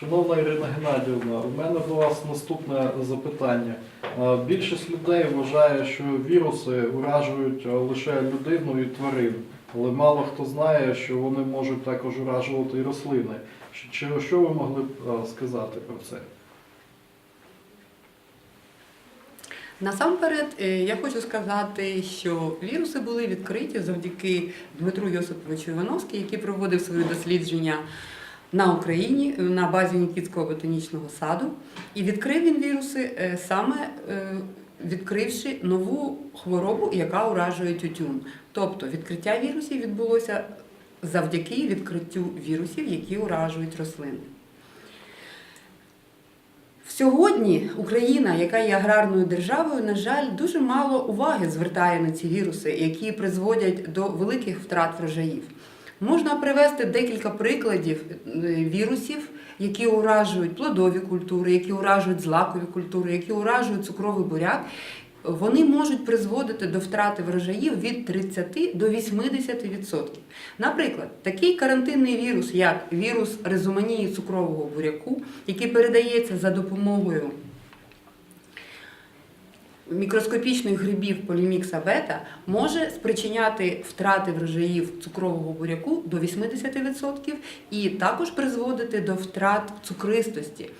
Шановна Ірина Геннадіївна, у мене до вас наступне запитання. Більшість людей вважає, що віруси уражують лише людину і тварин, але мало хто знає, що вони можуть також уражувати і рослини. Чи- що ви могли б сказати про це? Насамперед, е, я хочу сказати, що віруси були відкриті завдяки Дмитру Йосиповичу Івановському, який проводив свої дослідження на Україні е, на базі Нікітського ботанічного саду. І відкрив він віруси е, саме е, відкривши нову хворобу, яка уражує тютюн. Тобто відкриття вірусів відбулося завдяки відкриттю вірусів, які уражують рослини. Сьогодні Україна, яка є аграрною державою, на жаль, дуже мало уваги звертає на ці віруси, які призводять до великих втрат врожаїв. Можна привести декілька прикладів е, вірусів, які уражують плодові культури, які уражують злакові культури, які уражують цукровий буряк. Вони можуть призводити до втрати врожаїв від 30 до 80%. Наприклад, такий карантинний вірус, як вірус резуманії цукрового буряку, який передається за допомогою мікроскопічних грибів полімікса бета, може спричиняти втрати врожаїв цукрового буряку до 80% і також призводити до втрат цукристості.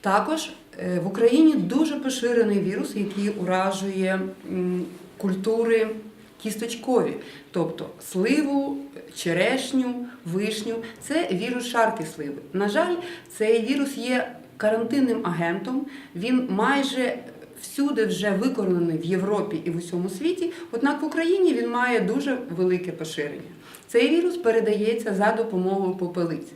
Також е, в Україні дуже поширений вірус, який уражує культури кісточкові, тобто сливу, черешню, вишню. Це вірус шарки сливи. На жаль, цей вірус є карантинним агентом. Він майже всюди вже викореneний в Європі і в усьому світі. Однак в Україні він має дуже велике поширення. Цей вірус передається за допомогою попелиць.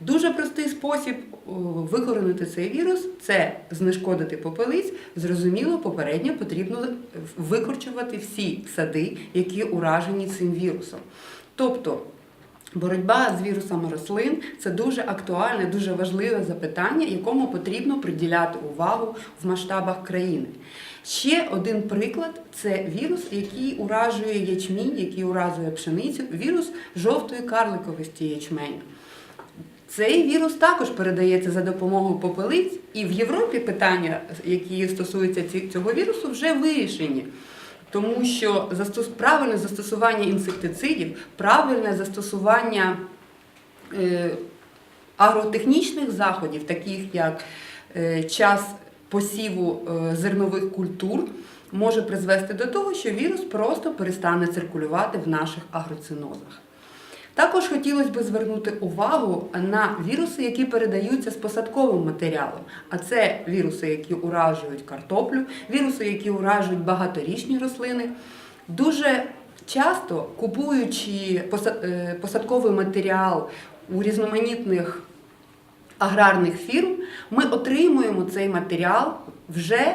Дуже простий спосіб викоренити цей вірус це знешкодити попелиць. Зрозуміло, попередньо потрібно викорчувати всі сади, які уражені цим вірусом. Тобто боротьба з вірусами рослин це дуже актуальне, дуже важливе запитання, якому потрібно приділяти увагу в масштабах країни. Ще один приклад це вірус, який уражує ячмінь, який уражує пшеницю, вірус жовтої карликовості ячменю. Цей вірус також передається за допомогою попелиць, і в Європі питання, які стосуються цього вірусу, вже вирішені. Тому що правильне застосування інсектицидів, правильне застосування е, агротехнічних заходів, таких як е, час посіву е, зернових культур, може призвести до того, що вірус просто перестане циркулювати в наших агроцинозах. Також хотілося б звернути увагу на віруси, які передаються з посадковим матеріалом. А це віруси, які уражують картоплю, віруси, які уражують багаторічні рослини. Дуже часто купуючи е, посадковий матеріал у різноманітних аграрних фірм, ми отримуємо цей матеріал вже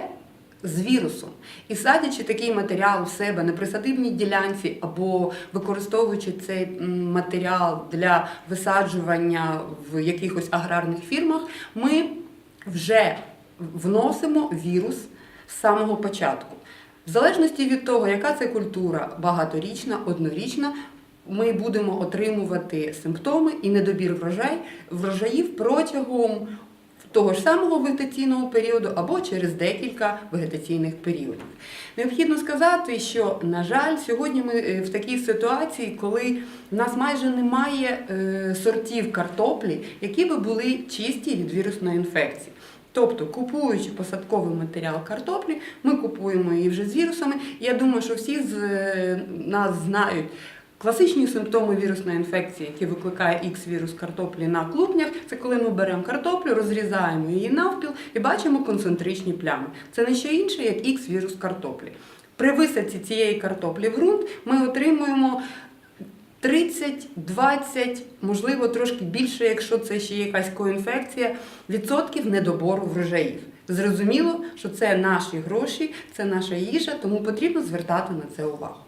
з вірусом. І садячи такий матеріал у себе на присадибній ділянці або використовуючи цей матеріал для висаджування в якихось аграрних фірмах, ми вже вносимо вірус з самого початку. В залежності від того, яка це культура багаторічна, однорічна, ми будемо отримувати симптоми і недобір врожай, врожаїв протягом того ж самого вегетаційного періоду або через декілька вегетаційних періодів. Необхідно сказати, що, на жаль, сьогодні ми е, в такій ситуації, коли в нас майже немає е, сортів картоплі, які би були чисті від вірусної інфекції. Тобто, купуючи посадковий матеріал картоплі, ми купуємо її вже з вірусами. Я думаю, що всі з е, нас знають класичні симптоми вірусної інфекції, які викликає Х-вірус картоплі на клубнях. Це коли ми беремо картоплю, розрізаємо її навпіл і бачимо концентричні плями. Це не що інше, як Х-вірус картоплі. При висадці цієї картоплі в ґрунт ми отримуємо 30, 20, можливо, трошки більше, якщо це ще якась коінфекція, відсотків недобору врожаїв. Зрозуміло, що це наші гроші, це наша їжа, тому потрібно звертати на це увагу.